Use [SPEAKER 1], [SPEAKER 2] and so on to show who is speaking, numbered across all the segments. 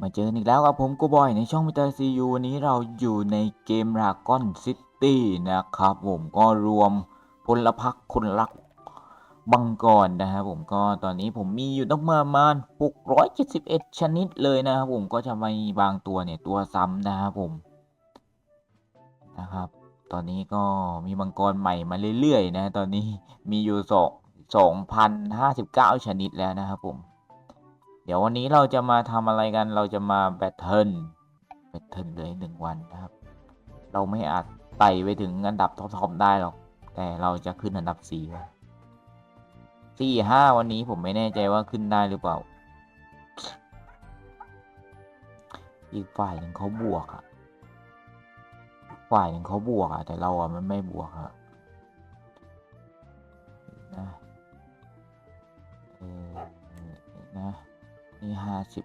[SPEAKER 1] มาเจอกันอีกแล้วครับผมกูบอยในช่องมิเตอร์ซียูวันนี้เราอยู่ในเกมรากอนซิตี้นะครับผมก็รวมพลพรรคนรักบังกรนะครับผมก็ตอนนี้ผมมีอยู่ตั้งประมาณ 671 ชนิดเลยนะครับผมก็จะมีบางตัวเนี่ยตัวซ้ำนะครับผมนะครับ ตอนนี้ก็มีมังกรใหม่มาเรื่อยๆนะ ตอนนี้มีอยู่สอง2,059 ชนิดแล้วนะครับผม เดี๋ยววันนี้เราจะมาทำอะไรกัน เราจะมาแบทเทิล แบทเทิลเลยหนึ่งวันนะครับ เราไม่อาจไต่ไปถึงอันดับท็อปๆได้หรอก แต่เราจะขึ้นอันดับสี่สี่ห้าวันนี้ผมไม่แน่ใจว่าขึ้นได้หรือเปล่า อีกฝ่ายหนึ่งเขาบวกอะฝ่ายหนึ่งเขาบวกอะแต่เราอะมันไม่บวกอะนะ ห้าสิบ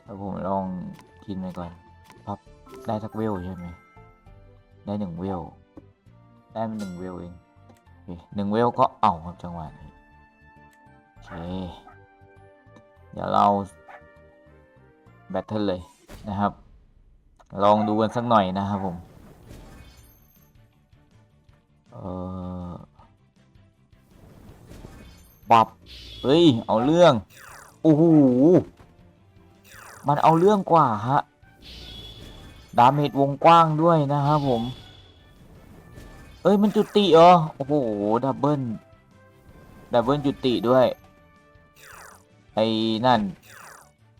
[SPEAKER 1] ถ้าผมลองคิดไปก่อนพับได้สักเวลใช่ไหม ได้หนึ่งเวล ได้มาหนึ่งเวลเองหนึ่งเวลก็เอาครับจังหวะนี้โอเค เดี๋ยวเราแบทเทิลเลยนะครับ ลองดูกันสักหน่อยนะครับผม เออ ปับเฮ้ย เอาเรื่อง โอ้โห มันเอาเรื่องกว่าฮะ ดาเมจวงกว้างด้วยนะครับผม เอ้ย มันจุติเหรอ โอ้โห ดับเบิล ดับเบิลจุติด้วย ไอ้นั่น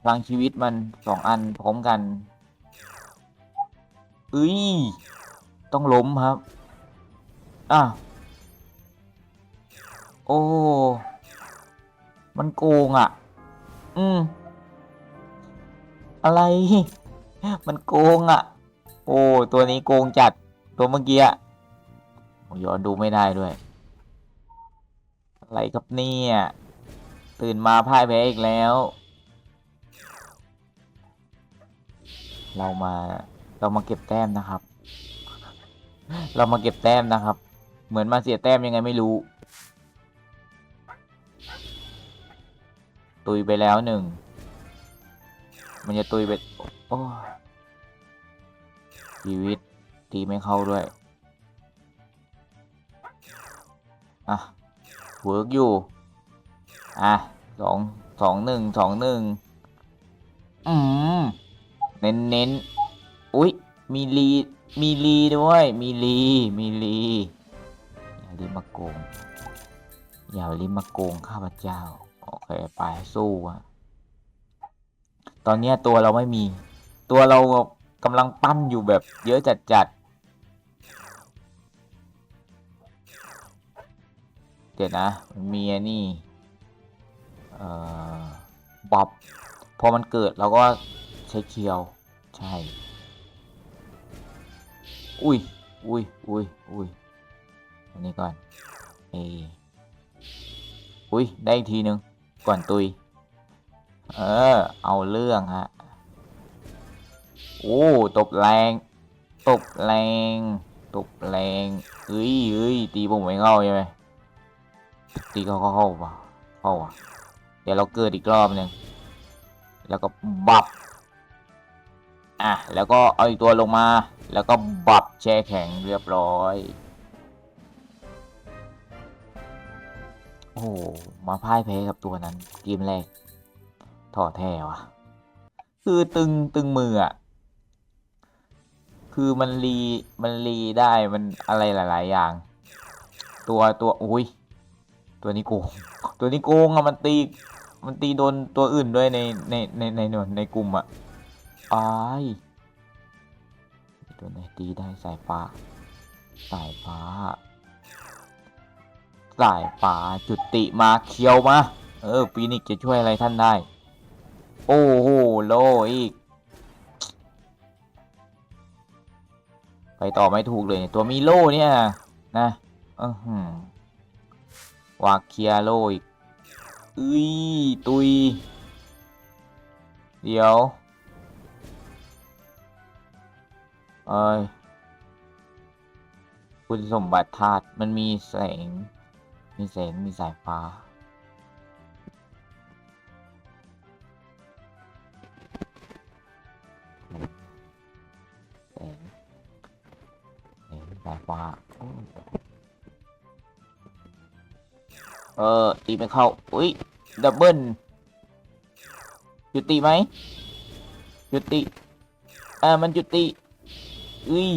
[SPEAKER 1] พลังชีวิตมันสองอันพร้อมกันเอ้ย ต้องล้มครับ อะ โอ้ มันโกงอะ อืม อะไร มันโกงอะ โอ้ตัวนี้โกงจัด ตัวเมื่อกี้ย้อนดูไม่ได้ด้วย อะไรครับเนี่ย ตื่นมาพ่ายแพ้อีกแล้ว เรามาเรามาเก็บแต้มนะครับ เรามาเก็บแต้มนะครับ เหมือนมาเสียแต้มยังไงไม่รู้ ตุยไปแล้วหนึ่ง มันจะตุยไป โอ้ชีวิตตีไม่เข้าด้วย อะเวิร์กอยู่ อะสองสองหนึ่งสองหนึ่งอืมเน้นเน้นอุ๊ย มีลี มีลีด้วย มีลี มีลี อย่ารีบมาโกง อย่ารีบมาโกงข้าพเจ้า โอเค ไป สู้อะตอนนี้ตัวเราไม่มี ตัวเรากำลังปั้นอยู่แบบเยอะจัดจัดๆเดี๋ยวนะมันมีอันนี่เอ่อบ๊อบพอมันเกิดเราก็ใช้เคียว ใช่ อุ้ยอุ้ยอุ้ยอุ้ยอันนี้ก่อนเออุ้ย ได้อีกทีหนึ่ง ก่อนตุย เออ เอาเรื่องฮะ โอ้ ตบแรง ตบแรง ตบแรงเอ้ยเอ้ยตีผมไม่เข้าใช่ไหมตีเขาเข้าเข้าป่ะเข้าอะ เดี๋ยวเราเกิดอีกรอบหนึ่ง แล้วก็บับ อะ แล้วก็เอาอีกตัวลงมา แล้วก็บับแช่แข็งเรียบร้อย โอ้โห มาพ่ายแพ้กับตัวนั้น เกมแรกถอดแท้วะคือตึงตึงมืออะคือมันรีมันรีได้มันอะไรหลาย ๆ อย่าง ตัวตัวอุ้ยตัวนี้โกงตัวนี้โกงอะมันตีมันตีโดนตัวอื่นด้วยในในในในในในกลุ่มอะอายตัวไหนตีได้สายฟ้า สายฟ้า สายฟ้าจุติมาเคียวมา เออฟีนิกจะช่วยอะไรท่านได้ โอ้โหโลอีก ไปต่อไม่ถูกเลยตัวมีโลเนี่ยนะอือหือวาเคียโลอีกอุ้ยตุย เดี๋ยวเอ้ยคุณสมบัติธาตุมันมีแสง มีแสง มีสายฟ้า แสง แสง สายฟ้า เออ ตีไปเข้า อุ้ย ดับเบิลหยุดตีไหมหยุดตีอ่า มันหยุดตีอุ้ย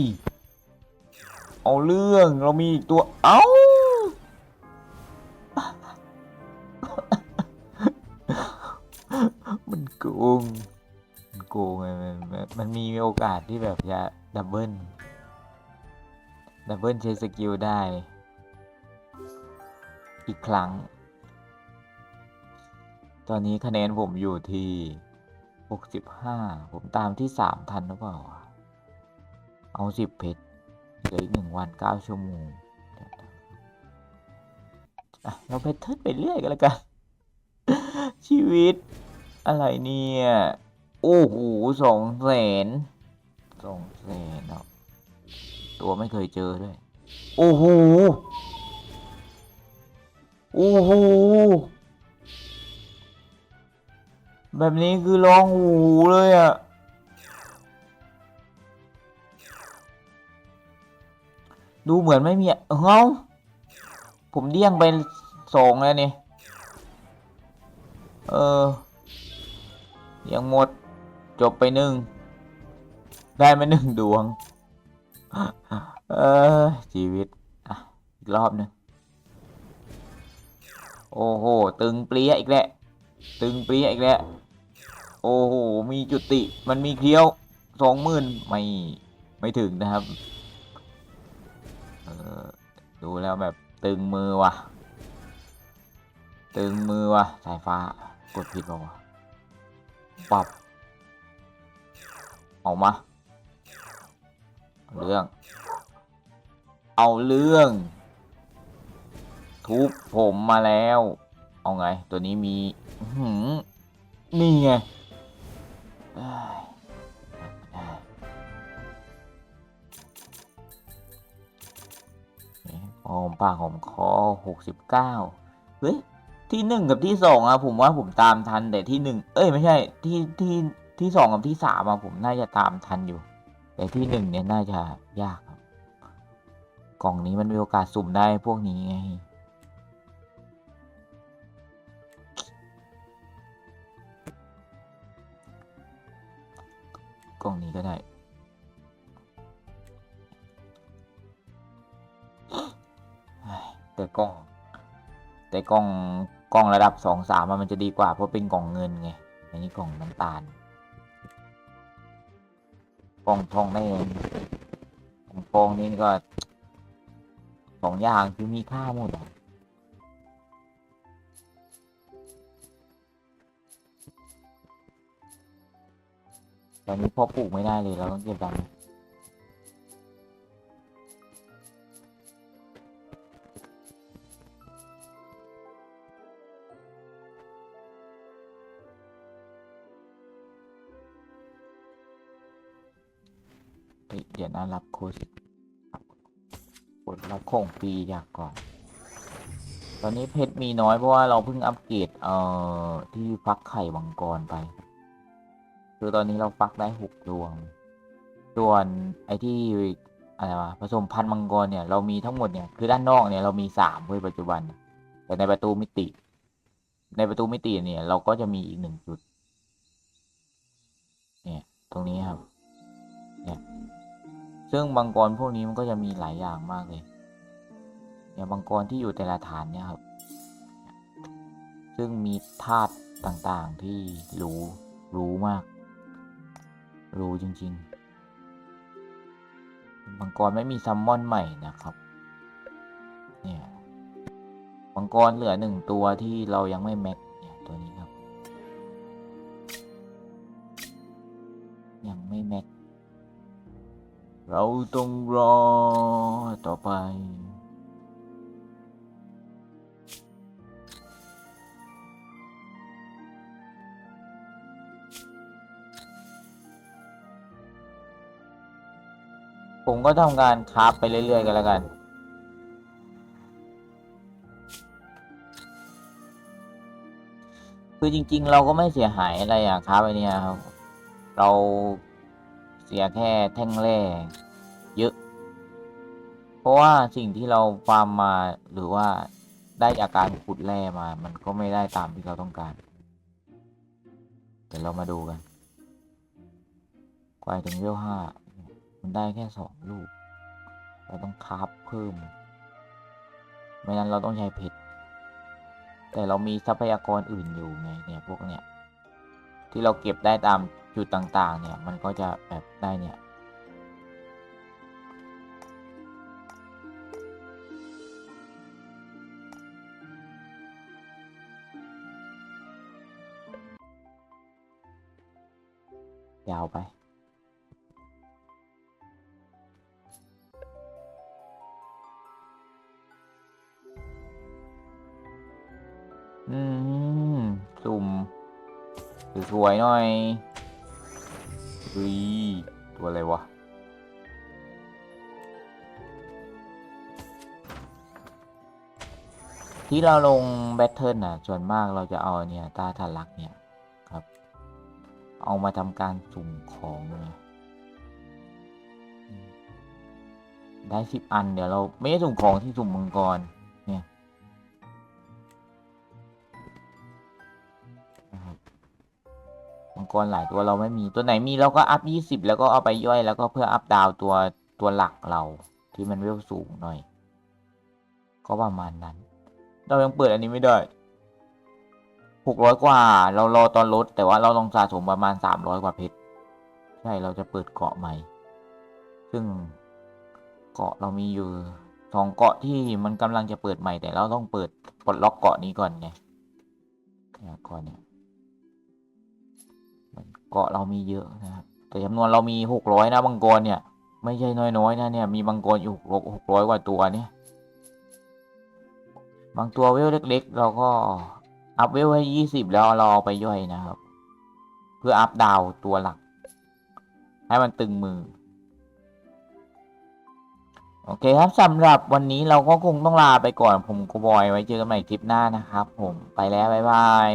[SPEAKER 1] เอาเรื่อง เรามีตัว เอ้า กงมันโกงไงมันมันมีโอกาสที่แบบจะดับเบิลดับเบิลใช้สกิลได้ อีกครั้ง ตอนนี้คะแนนผมอยู่ที่ 65 ผมตามที่ 3 ทันหรือเปล่า เอา 10 เพชรเหลืออีกหนึ่งวัน 9 ชั่วโมงเราเพชรเทิร์นไปเรื่อยกันแล้วกัน ชีวิต อะไรเนี่ยโอ้โหสองแสนสองแสนเนาะตัวไม่เคยเจอด้วย โอ้โห โอ้โห แบบนี้คือร้องหูเลยอะ่ะ ดูเหมือนไม่มีเอ้าผมเดี้ยงไปสองแล้วนี่เออ ยังหมด จบไปหนึ่ง ได้มาหนึ่งดวง เออชีวิต อะ อีกรอบหนึ่งโอ้โห ตึงเปรี้ยอีกแล้ว ตึงเปรี้ยอีกแล้ว โอ้โห มีจุติ มันมีเคี้ยวสองหมื่นไม่ ไม่ถึงนะครับ เออ ดูแล้วแบบตึงมือว่ะ ตึงมือว่ะ สายฟ้ากดผิดป่าวะ ปรับออกมาเอาเรื่อง เอาเรื่อง ทุบผมมาแล้ว เอาไง ตัวนี้มีหือนี่ไงเอ้ยได้นี่หอมปากหอมคอหกสิบเก้าเฮ้ย ที่หนึ่งกับที่สองอะผมว่าผมตามทันแต่ที่หนึ่งเอ้ยไม่ใช่ที่ที่ที่สองกับที่สามอะผมน่าจะตามทันอยู่ แต่ที่หนึ่งเนี่ยน่าจะยากครับ กล่องนี้มันมีโอกาสสุ่มได้พวกนี้ไงกล่องนี้ก็ได้แต่กล่อง แต่กล่องกล่องระดับสองสามมันจะดีกว่า เพราะเป็นกล่องเงินไงอันนี้กล่องน้ำตาลกล่องทองแดงกล่องทองนี่ก็สองอย่างคือมีค่าหมดอะตอนนี้พ่อปลูกไม่ได้เลยเราต้องเก็บดัง ฮ้ยเดี๋ยวนะรับโค้ดกดรับของฟรีจากก่อน ตอนนี้เพชรมีน้อยเพราะว่าเราเพิ่งอัปเกรดเอ่อที่ฟักไข่มังกรไป คือตอนนี้เราฟักได้หกดวง ส่วนไอ้ที่อะไรวะผสมพันธุ์มังกรเนี่ยเรามีทั้งหมดเนี่ยคือด้านนอกเนี่ยเรามีสามเว้ยปัจจุบัน แต่ในประตูมิติ ในประตูมิติเนี่ย เราก็จะมีอีกหนึ่งจุด เนี่ย ตรงนี้ครับ เนี่ย ซึ่งมังกรพวกนี้มันก็จะมีหลายอย่างมากเลยเนี่ยมังกรที่อยู่แต่ละฐานเนี่ยครับ ซึ่งมีธาตุต่างๆที่รู้รู้มาก รู้จริงๆมังกรไม่มีซัมมอนใหม่นะครับ เนี่ยมังกรเหลือหนึ่งตัวที่เรายังไม่แม็กเนี่ยตัวนี้ เราต้องรอต่อไป ผมก็ทำงานคราฟไปเรื่อย ๆ กันแล้วกันคือจริง ๆ เราก็ไม่เสียหายอะไรอะคราฟไอเนี้ยครับ เรา เสียแค่แท่งแร่เยอะ เพราะว่าสิ่งที่เราฟาร์มมาหรือว่าได้จากการขุดแร่มา มันก็ไม่ได้ตามที่เราต้องการ เดี๋ยวเรามาดูกันกว่าถึงเวลห้ามันได้แค่สองลูก เราต้องคาฟเพิ่ม ไม่นั้นเราต้องใช้เพชร แต่เรามีทรัพยากรอื่นอยู่ไงเนี่ยพวกเนี่ย ที่เราเก็บได้ตาม จุดต่างๆ เนี่ย มันก็จะแบบได้เนี่ยยาวไป อืม สุ่มสวยๆหน่อย เฮ้ยตัวอะไรวะที่เราลงแบทเทิลน่ะ ส่วนมากเราจะเอาเนี่ยตาทะลักเนี่ยครับ เอามาทำการสุ่มของเนี่ยได้สิบอันเดี๋ยวเราไม่ได้สุ่มของที่สุ่มมังกร กรหลายตัวเราไม่มีตัวไหนมีเราก็อัพยี่สิบแล้วก็เอาไปย่อยแล้วก็เพื่ออัพดาวตัวตัวหลักเราที่มันเวลสูงหน่อย ก็ประมาณนั้น เรายังเปิดอันนี้ไม่ได้หกร้อยกว่า เรารอตอนลดแต่ว่าเราต้องสะสมประมาณสามร้อยกว่าเพชรใช่เราจะเปิดเกาะใหม่ ซึ่งเกาะเรามีอยู่สองเกาะที่มันกำลังจะเปิดใหม่แต่เราต้องเปิดปลดล็อกเกาะนี้ก่อนไงเก่อนเนี่ย เกาะเรามีเยอะนะครับแต่จำนวนเรามีหกร้อยนะบางกรเนี่ย ไม่ใช่น้อยๆนะเนี่ยมีบางกรอยู่หกร้อยกว่าตัวเนี่ยบางตัวเวลเล็ก ๆ เราก็อัพเวลให้ยี่สิบแล้วรอไปย่อยนะครับ เพื่ออัพดาวตัวหลัก ให้มันตึงมือ โอเคครับสำหรับวันนี้เราก็คงต้องลาไปก่อนผมกบอยไว้เจอกันใหม่คลิปหน้านะครับ ผมไปแล้ว บ๊ายบาย